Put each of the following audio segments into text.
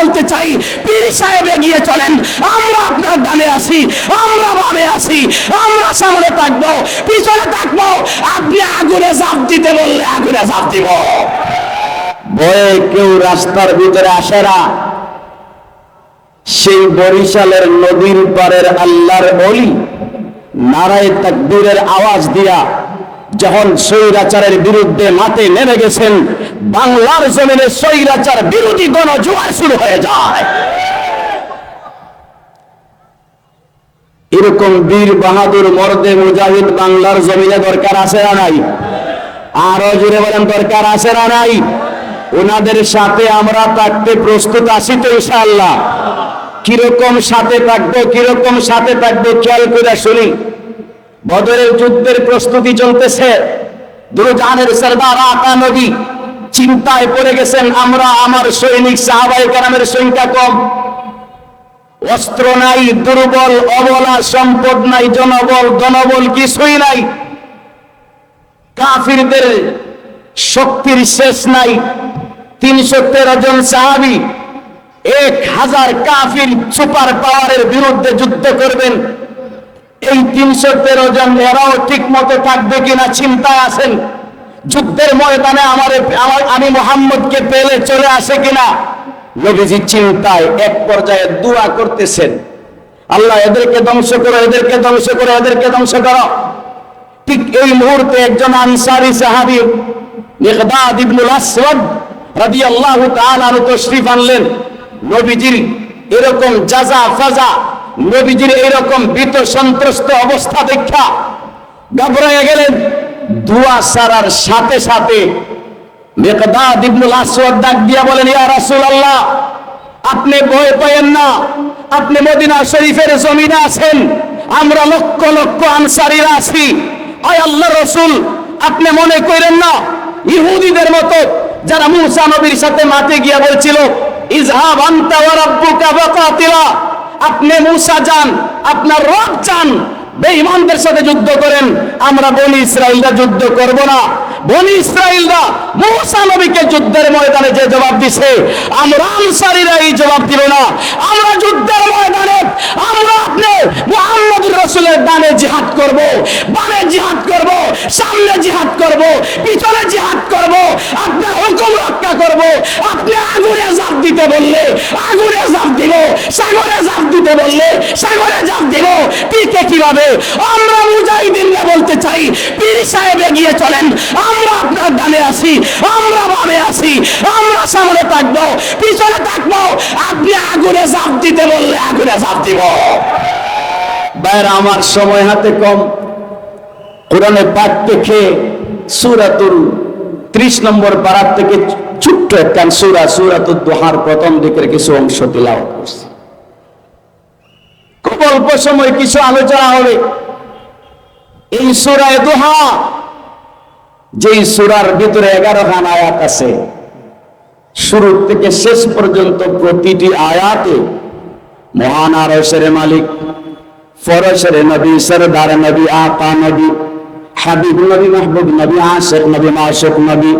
বলতে চাই, পীর সাহেব এগিয়ে চলেন। আমরা আপনার ডানে আসি আমরা বামে আসি আমরা সামনে থাকব, পিছনে থাকব। আপনি আগুনে জাপ দিতে বললে আগুনে জাপ দিব। ভয়ে কেউ রাস্তার ভিতরে আসে না। সেই বরিশালের নদীর পারের আল্লাহর অলি নারায় তাকবীরের আওয়াজ দিয়া যখন স্বৈরাচারের বিরুদ্ধে মাঠে নেমে গেছেন, বাংলার জমিনে স্বৈরাচার বিরোধী গণজোয়ার শুরু হয়ে যায়। এরকম বীর বাহাদুর মর্দে মুজাহিদ বাংলার জমিনে দরকার আছে না নাই? আরও জুড়ে বলেন, দরকার আছে না নাই? ওনাদের সাথে আমরা থাকতে প্রস্তুত আছি তো ইনশাআল্লাহ। কীরকম সাথে থাকব, কীরকম সাথে থাকব, খেয়াল করে শুনি। বদরের যুদ্ধের প্রস্তুতি চলতেছে। দুরজানের সরদার আকা নবী চিন্তায় পড়ে গেছেন, আমরা আমার সৈনিক সাহাবাই কারামের সংখ্যা কম। অস্ত্র নাই, দুর্বল, অবলা, সম্পদ নাই, জনবল জনবল কিছুই নাই। কাফিরদের শক্তির শেষ নাই। তিনশো তেরো জন সাহাবি, এক হাজার কাফির সুপার পাওয়ারের বিরুদ্ধে যুদ্ধ করবেন। এই তিনশো তেরো জন এরাও ঠিক মতো থাকবে কিনা চিন্তায় আছেন? যুদ্ধের ময়দানে আমার আমি মোহাম্মদকে পেলে চলে আসে কিনা? নবীজি চিন্তায় এক পর্যায়ে দোয়া করতেছেন। আল্লাহ, এদেরকে ধ্বংস করো, এদেরকে ধ্বংস করো, এদেরকে ধ্বংস করো। ঠিক এই মুহূর্তে একজন আনসারি সাহাবী, মিকদাদ ইবনুল আসওয়াদ রাদিয়াল্লাহু তাআলা তশরিফ আনলেন। নবীজির এরকম জাজা ফাজা নবীজির এরকম ভীত সন্ত্রস্ত অবস্থা দেখা। ঘাবড়ায় গেলেন। দুয়া সারার সাথে সাথে মিকদাদ ইবনুল আসওয়াদ ডাক দিয়া বলেন, ইয়া রাসূলুল্লাহ, আপনি ভয় পায়েন না। আপনি মদিনা শরীফের জমিনে আছেন। আমরা লক্ষ লক্ষ আনসারীরা আছি। আয় আল্লাহ রসুল, আপনি মনে করেন না? ইহুদিদের মতো যারা মুসা নবীর সাথে মাঠে গিয়া বলছিল ইজহাব আনতা ওয়া রাব্বুকা ফাকাতিলা। আপনি মুসা যান, আপনার রব যান বেঈমানদের সাথে যুদ্ধ করেন। আমরা বলি ইসরাইলরা যুদ্ধ করব না। বনি ইসরাইলরা মুসা নবীকে যুদ্ধের ময়দানে যে জবাব দিছে, আমরা আনসারীরা এই জবাব দিব না। আমরা যুদ্ধের ময়দানে, আমরা আপনি মুহাম্মদুর রাসূলের ডানে জিহাদ করব বামে জিহাদ করব, সামনে জিহাদ করব, পিছনে জিহাদ করব আপনার হুকুম রক্ষা করব, আপনি আগুনে জাপ দিতে বললে, আগুনে জাপ দিব, সাগরে জাপ দিতে বললে, সাগরে জাপ দিব। পিকে কীভাবে? আমরা মুজাহিদিনরা বলতে চাই, পীর সাহেব এগিয়ে চলেন আমরা আপনার ডানে আসি আমরা বামে আসি আমরা সামনে থাকব, পিছনে থাকব। আপনি আগুনে জাপ দিতে বললে আগুনে জাপ দিব। আমার সময় হাতে কম। কোরআনে পাঠ থেকে সুরাতুল ত্রিশ নম্বর পারার থেকে ছোট্ট একটা সুরা সুরাতুল দোহার প্রথম দিকের কিছু অংশ তিলাওয়াত করছে। খুব অল্প সময় কিছু আলোচনা হবে। এই সুরায় দোহা যেই সুরার ভিতরে এগারো খান আয়াত আছে শুরু থেকে শেষ পর্যন্ত প্রতিটি আয়াতে মহান আরসের মালিক ফরসের নবী, সরদার নবী, আকা নবী, হাবিব নবী, মাহবুব নবী আশেক নবী মাসুক নবী,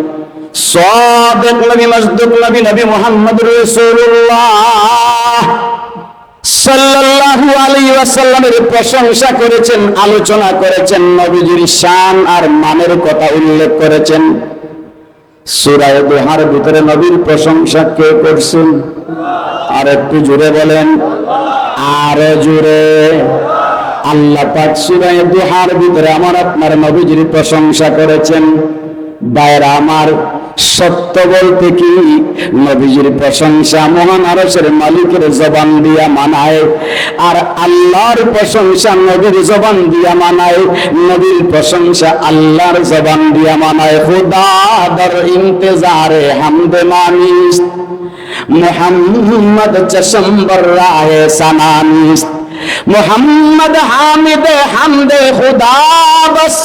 সাদেক নবী মসদুক নবী নবী মোহাম্মদ রাসূলুল্লাহ। সাল্লাল্লাহু আলাইহি ওয়াসাল্লামের প্রশংসা করেছেন, আলোচনা করেছেন, নবীজির শান আর মানের কথা উল্লেখ করেছেন। সূরায়ে দোহার ভিতরে নবীর প্রশংসা কে করছেন? আর একটু জুড়ে বলেন, আর জুড়ে আল্লাহ পাক সূরায়ে দোহার ভিতরে আমার আপনার নবীজির প্রশংসা করেছেন, বাইরা আমার সত্য বলতে কি? নবীজির প্রশংসা মহান আরশের মালিকের জবান দিয়া মানায়, আর আল্লাহর প্রশংসা নবীর জবান দিয়া মানায়, নবীর প্রশংসা আল্লাহর জবান দিয়া মানায়। খুদা দর ইন্তেজারে হামদে মানিস, মোহাম্মদ চশম্বর রায় সানানিস, মোহাম্মদ হামিদ হামদে খুদা বস।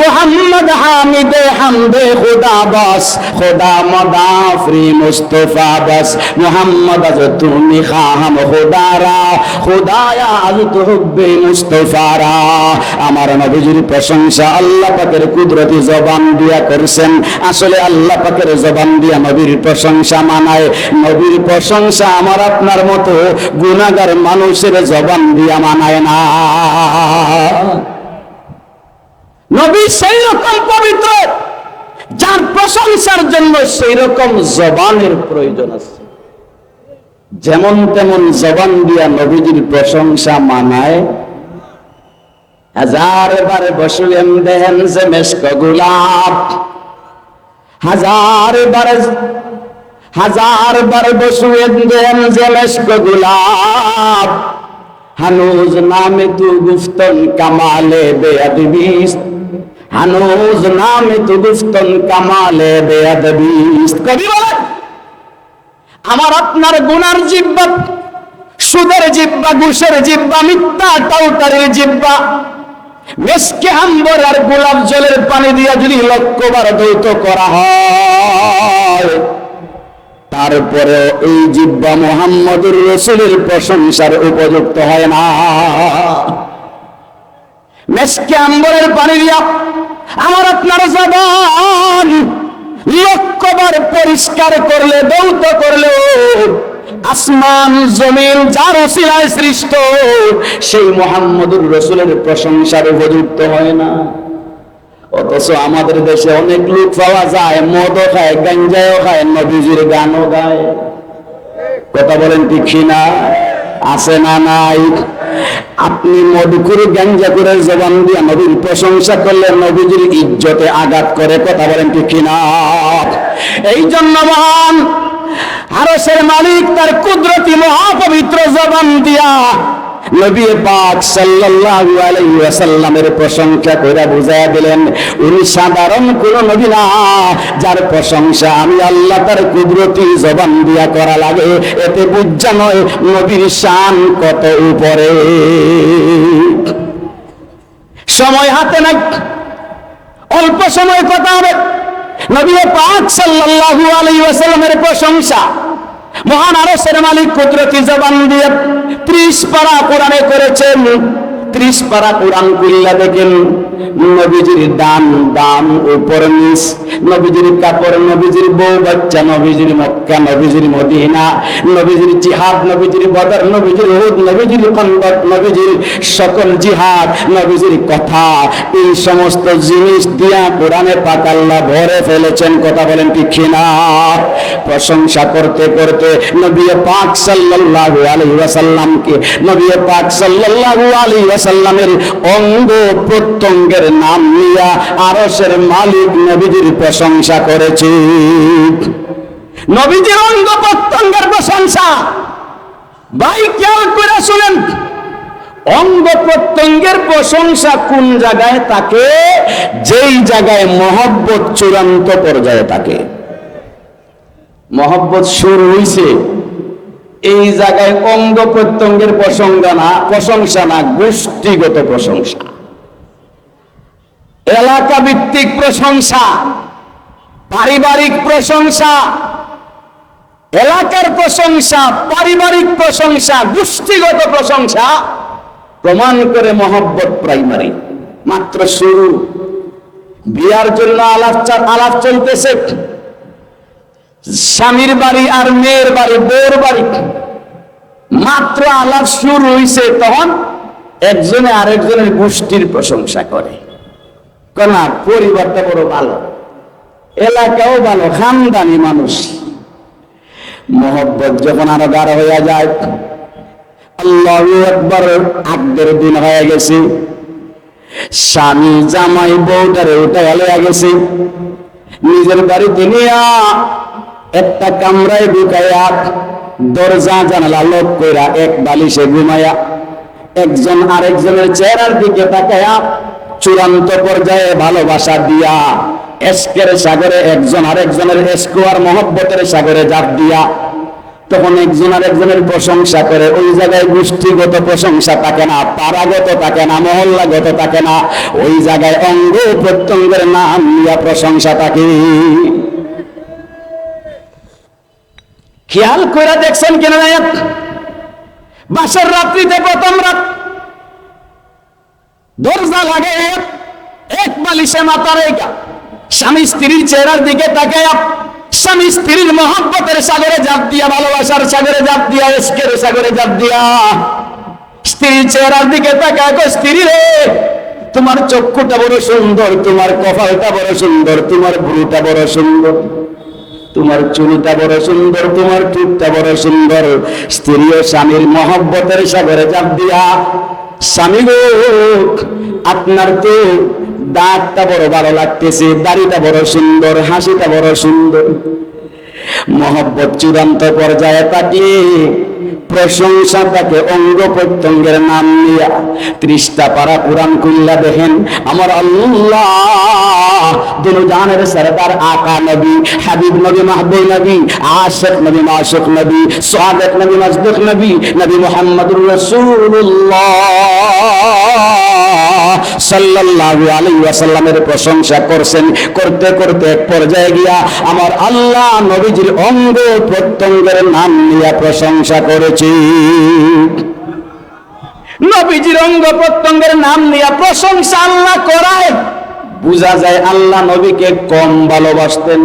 মোহাম্মদ হামিদে হামদে খুদা বাস, খুদা মদাফরি মুস্তফা বাস। মোহাম্মদ আজ তুমি খাহাম খুদারা খুদায়া আজ তো হুব্বে মুস্তফারা আমার নবীজির প্রশংসা আল্লাহ পাকের কুদরতি জবান দিয়া করছেন। আসলে আল্লাহ পাকের জবান দিয়া নবীর প্রশংসা মানায়। নবীর প্রশংসা আমার আপনার মতো গুণাগার মানুষের জবান দিয়া মানায় না। নবী সেই রকম পবিত্র, যার প্রশংসার জন্য সেই রকম জবানের প্রয়োজন আছে। যেমন তেমন জবান দিয়া নবীজির প্রশংসা মানায়। হাজার বার বসলেন দেহেন যে মেশক গোলাপ। হাজার বার হাজার বার বসুয়েন দেহেন যে মেশক গোলাপ। হানুজ নামে তু গুফতন কামালে বেয়াদবিস হানুজ নামে তু গুফতন কামালে বেয়াদবিস কবি বলেন, আমার আপনার গুনার জিব্বা, সুদের জিব্বা, ঘুষের জিব্বা, মিথ্যা টাউটারের জিব্বা। মেসকে আম্বর আর গোলাপ জলের পানি দিয়া যদি লক্ষ্যবার দ্বৈত করা হয় তারপরে এই জিব্বা মোহাম্মদুর রসুলের প্রশংসার উপযুক্ত হয় না। মেসকে আম্বরের পানি দিয়া আমার আপনার জবান লক্ষ্যবার পরিষ্কার করলে দৌত করলে, আসমান, জমিন, যার ওসিলায় সৃষ্ট, সেই মোহাম্মদুর রসুলের প্রশংসার উপযুক্ত হয় না। অথচ আমাদের দেশে অনেক লোক পাওয়া যায়, মদও খায় গাঞ্জাও খায়, নবীজির গানও গায়। কথা বলেন ঠিক না আছে না নাই? আপনি মধুকুর গ্যাঞ্জা করে জবান দিয়ে নবীর প্রশংসা করলে নবীজির ইজ্জতে আঘাত করে, কথা বলেন ঠিক না এই জন্য মহান আরসের মালিক তার কুদরতি মহাপবিত্র জবান দিয়া নবী পাক সাল্লাল্লাহু আলাইহি ওয়াসাল্লামের প্রশংসা করে বুঝায়া দিলেন, উনি সাধারণ কোন নবী না, যার প্রশংসা আমি আল্লাহ তার কুদরতি জবান দিয়া করা লাগে, এতে বুঝা নয় নবীর শান কত উপরে। সময় হাতে নাই, অল্প সময় কথা হবে। নবী পাক সাল্লাল্লাহু আলাইহি ওয়াসাল্লামের প্রশংসা, মহান আরশের মালিক কুদরতি জবান দিয়ে ত্রিশ পারা কোরআনে করেছেন। ত্রিশ পারা কোরআন কুল্লা দেখেন নবীজির দান, দাম উপর নিচ, নবীজির কাপড়, নবীজির বউ বাচ্চা, নবীজির মক্কা, নবীজির মদিনা, নবীজির জিহাদ, নবীজির বদর, নবীজির উহুদ, নবীজির কন্দক নবীজির সকল জিহাদ, নবীজির কথা, এই সমস্ত জিনিস দিয়া কোরআনে পাক আল্লাহ ভরে ফেলেছেন, কথা বলেন ঠিক না প্রশংসা করতে করতে নবী পাক সাল্লাল্লাহু আলাইহি ওয়াসাল্লামকে, নবী পাক সাল্লাল্লাহু আলাইহি ওয়াসাল্লামের অঙ্গ প্রত্যঙ্গের নাম নিয়া আরশের মালিক নবীজির প্রশংসা করেছে। নবীজির অঙ্গ প্রত্যঙ্গের প্রশংসা। ভাই, খেয়াল করে শুনেন। অঙ্গ প্রত্যঙ্গের প্রশংসা কোন জায়গায় তাকে যেই জায়গায় মহব্বত চূড়ান্ত পর্যায়ে থাকে। মহব্বত শুরু হইছে এই জায়গায় অঙ্গ প্রত্যঙ্গের প্রসঙ্গা না, প্রশংসা না, গোষ্ঠীগত প্রশংসা। এলাকা ভিত্তিক প্রশংসা, পারিবারিক প্রশংসা, এলাকার প্রশংসা, পারিবারিক প্রশংসা, গোষ্ঠীগত প্রশংসা প্রমাণ করে মহব্বত প্রাইমারি। মাত্র শুরু। বিয়ার জন্য আলাপ আলাপ চলতেছে। স্বামীর বাড়ি আর মেয়ের বাড়ি, বউর বাড়ি। মাত্র আলাপ শুরু হইছে, তখন একজনে আরেকজনের গোষ্ঠীর প্রশংসা করে। না, পরিবারটা বড় ভালো। এলাকাও ভালো, খানদানি মানুষ। মহব্বত যখন আরও গাঢ় হইয়া যায়, আল্লাহ একবার আগদের দিন হয়ে গেছে। স্বামী, জামাই, বউটারে উঠে হয়ে গেছে। নিজের বাড়িতে নিয়া একটা কামরায় ঢুকাইয়া দরজা জানালা লোক কইরা এক বালিশে ঘুমাইয়া একজন আরেকজনের চেহারার দিকে তাকায়া চূড়ান্ত পর্যায়ে ভালোবাসা দিয়া এস্কের সাগরে একজন আরেকজনের এস্কোয়ার মহব্বতের সাগরে জাপ দিয়া। তখন একজন আর একজনের প্রশংসা করে, ওই জায়গায় গোষ্ঠীগত প্রশংসা থাকে না, পাড়াগত থাকে না, মহল্লাগত থাকে না, ওই জায়গায় অঙ্গ প্রত্যঙ্গের নাম নিয়ে প্রশংসা থাকে। খেয়াল করে দেখছেন কিনা নায়ক বাসের রাত্রিতে প্রথম রাত। দরজা লাগে, এক বালিশে মাথা রেখা। স্বামী স্ত্রীর চেহারার দিকে তাকায় স্বামী স্ত্রীর মহাব্বতের সাগরে জাপ দিয়া, ভালোবাসার সাগরে জাপ দিয়া, এসকের সাগরে জাপ দিয়া। স্ত্রীর চেহারার দিকে তাকায় স্ত্রী রে, তোমার চক্ষুটা বড় সুন্দর, তোমার কপালটা বড় সুন্দর, তোমার ভুরুটা বড় সুন্দর। তোমার চুলটা বড় সুন্দর, তোমার চুপটা বড় সুন্দর। স্ত্রী ও স্বামীর মহব্বতের সাগরে চাপ দিয়া, স্বামী গো, আপনার তো দাঁতটা বড় ভালো লাগতেছে, দাড়িটা বড় সুন্দর, হাসিটা বড় সুন্দর। মহব্বত চূড়ান্ত পর্যায়ে তাকিয়ে প্রশংসা তাকে অঙ্গ প্রত্যঙ্গের নাম নিয়া ত্রিশটা পারা পুরাণ কুল্লা দেখেন। আমার আল্লাহ দুনু সরদার আকা নবী, হাবিব নবী, মাহবুব নবী আশিক নবী মাসুক নবী, সাদেক নবী, মজদুক নবী নবী মুহাম্মদুর রাসূলুল্লাহ। সাল্লাল্লাহু আলাইহি ওয়াসাল্লামের প্রশংসা করছেন। করতে করতে এক পর্যায়ে গিয়া আমার আল্লাহ নবীজির অঙ্গ প্রত্যঙ্গের নাম নিয়ে প্রশংসা করেছি। নবীজির অঙ্গ প্রত্যঙ্গের নাম নিয়ে প্রশংসা আল্লাহ করায়। বোঝা যায় আল্লাহ নবীকে কম ভালোবাসতেন।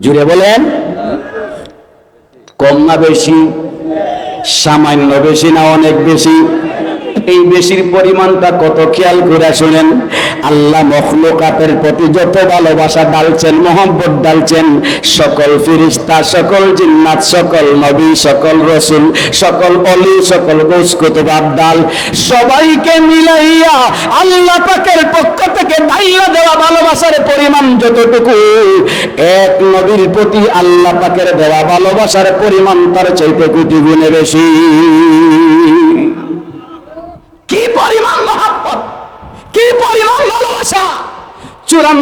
জুড়ে বলেন, কম না বেশি, সামান্য বেশি না অনেক বেশি। এই বেশির পরিমাণটা কত খেয়াল করে শুনেন? আল্লাহ মখলুকাতের প্রতি যত ভালোবাসা ডালছেন মোহাম্মত ডালছেন, সকল ফিরিস্তা সকল জিন্নাত, সকল নবী, সকল রসুল, সকল অলি, সকল গোসকুতবাদ ডাল, সবাইকে মিলাইয়া আল্লাহ পাকের পক্ষ থেকে দাইয়া দেওয়া ভালোবাসার পরিমাণ যতটুকু, এক নবীর প্রতি আল্লাহ পাকের দেওয়া ভালোবাসার পরিমাণ তার চাইতে কোটি গুণে বেশি কি পরিমাণ মহাব্বত কি পরিমাণ ভালোবাসা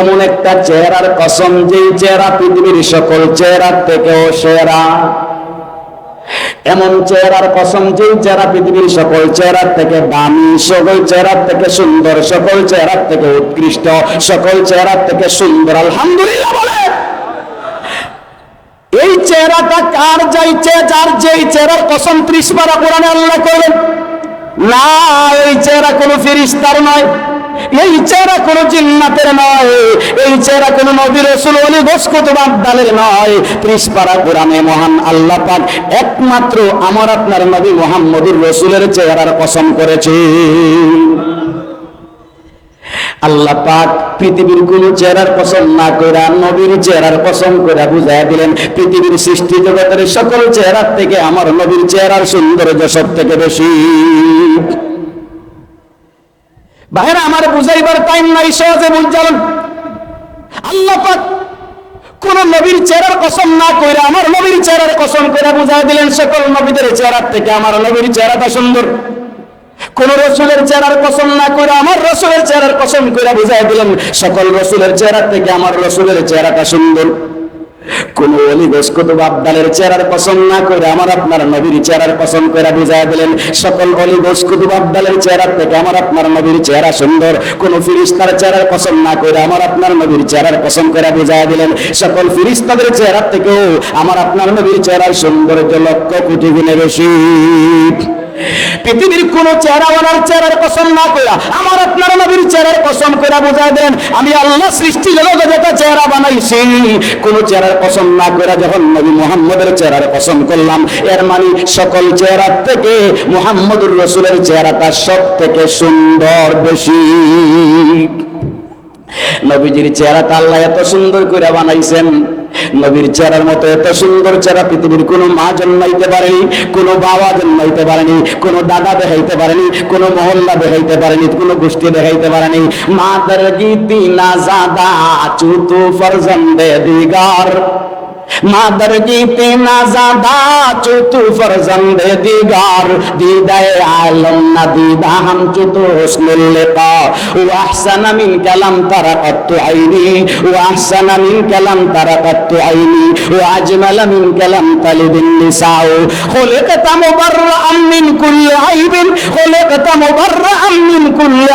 এমন একটা চেহারার কসম, যেই চেহারা পৃথিবীর সকল চেহারার থেকেও সেরা। এমন চেহারার কসম, যেই চেহারা পৃথিবীর সকল চেহারার থেকে দামি, সকল চেহারার থেকে সুন্দর, সকল চেহারার থেকে উৎকৃষ্ট, সকল চেহারার থেকে সুন্দর, আলহামদুলিল্লাহ বলে। এই চেহারাটা কার যাইছে যার যেই চেহারার কসম, ত্রিশ পারা কোরআনে আল্লাহ করলেন না, এই চেহারা কোনো ফিরিস্তার নয়। এই চেহারা কোন জিন্নাতের নয়। এই চেহারা কোন নবী রসুল অলি বস্কতবাদ দালের নয়। ত্রিশ পারা কোরআনে মহান আল্লাহ পাক একমাত্র আমার আপনার নবী মোহাম্মদুর রসুলের চেহারার কসম করেছে। আল্লাহ পাক পৃথিবীর কোন চেহারার কসম না কইরা নবীর চেহারার কসম করে বুঝাইয়া দিলেন, পৃথিবীর সৃষ্টি জগতের সকল চেহারার থেকে আমার নবীর চেহারার সৌন্দর্য সব থেকে বেশি। ভাইরা, আমার বুঝাইবার টাইম নাই সহজে বুঝালেন আল্লাহ পাক কোন নবীর চেহারার কসম না কইরা, আমার নবীর চেহারার কসম করে বুঝাই দিলেন, সকল নবীদের চেহারার থেকে আমার নবীর চেহারাটা সুন্দর। কোন রসুলের চেহারার কসম না করে আমার রসুলের চেহারার কসম করে বুঝাই দিলেন, সকল রসুলের চেহারা থেকে আমার রসুলের চেহারাটা সুন্দর। কোন অলি গোসকত আবদালের চেহারার কসম না করে আমার আপনার নবীর চেহারার কসম করে বুঝাই দিলেন, সকল অলি গোসকত আবদালের চেহারা থেকে আমার আপনার নবীর চেহারা সুন্দর। কোন ফিরিস্তার চেহারার কসম না করে আমার আপনার নবীর চেহারার কসম করে বুঝাই দিলেন, সকল ফিরিস্তাদের চেহারা থেকেও আমার আপনার নবীর চেহারার সৌন্দর্য লক্ষ কোটি গুণে বেশি। পৃথিবীর কোন চেহারাওয়ালার চেহারার কসম না কইরা, আমার আপনার নবীর চেহারার কসম কইরা বুঝাই দেন, আমি আল্লাহ সৃষ্টি জগতে যেটা চেহারা বানাইছি, কোন চেহারার কসম না কইরা যখন নবী মুহাম্মদের চেহারার কসম করলাম, এর মানে সকল চেহারার থেকে মুহাম্মদুর রসুলের চেহারাটা সব থেকে সুন্দর, বেশি। নবীজির চেহারাটা আল্লাহ এত সুন্দর করে বানাইছেন নবীর চেহারার মতো এত সুন্দর চেহারা পৃথিবীর কোনো মা জন্মাইতে পারেনি, কোনো বাবা জন্মাইতে পারেনি, কোনো দাদা দেখাইতে পারেনি, কোনো মহল্লা দেখাইতে পারেনি, কোনো গোষ্ঠী দেখাইতে পারেনি। মাদার গীতি না জাদা, চুতু ফরজন্দে দিগার। মাদার গীতে না জাদা চুতু ফরজন্দে দিগার। দিদায় আলম না দিদা, হাম চুতু হুসনুল লিকা। ওয়া আহসানা মিন কালাম তারাকাত আইনি। ওয়া আহসানা মিন কালাম তারাকাত আইনি। ওয়া আজমালা মিন কালাম তালিবিন নিসাও খুলিকাতা মুবাররাআম মিন কুল্লি আইবিন। খুলিকাতা মুবাররাআম মিন কুল্লি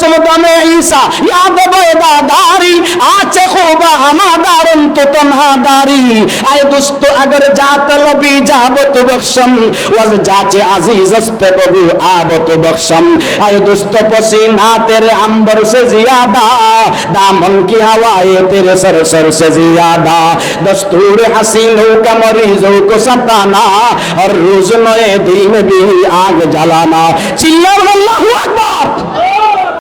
সুলতান ঈসা ইয়া ববেদা দারি আছে খুবা হামাদার তো তনহা দারি আয় দোস্ত अगर जात लबी जाबत तो बख्शम, वज जाचे अज़ीज़ अस्ते बबू आबत तो बख्शम। आय दोस्त, पसीना तेरे अंबर से ज़्यादा, दामन की हवाएँ तेरे सर सर से ज़्यादा। दस्तूर हसीनों का मरीजों को सताना और रोज नए दिन भी आग जलाना। चिल्ला अल्लाह अकबर।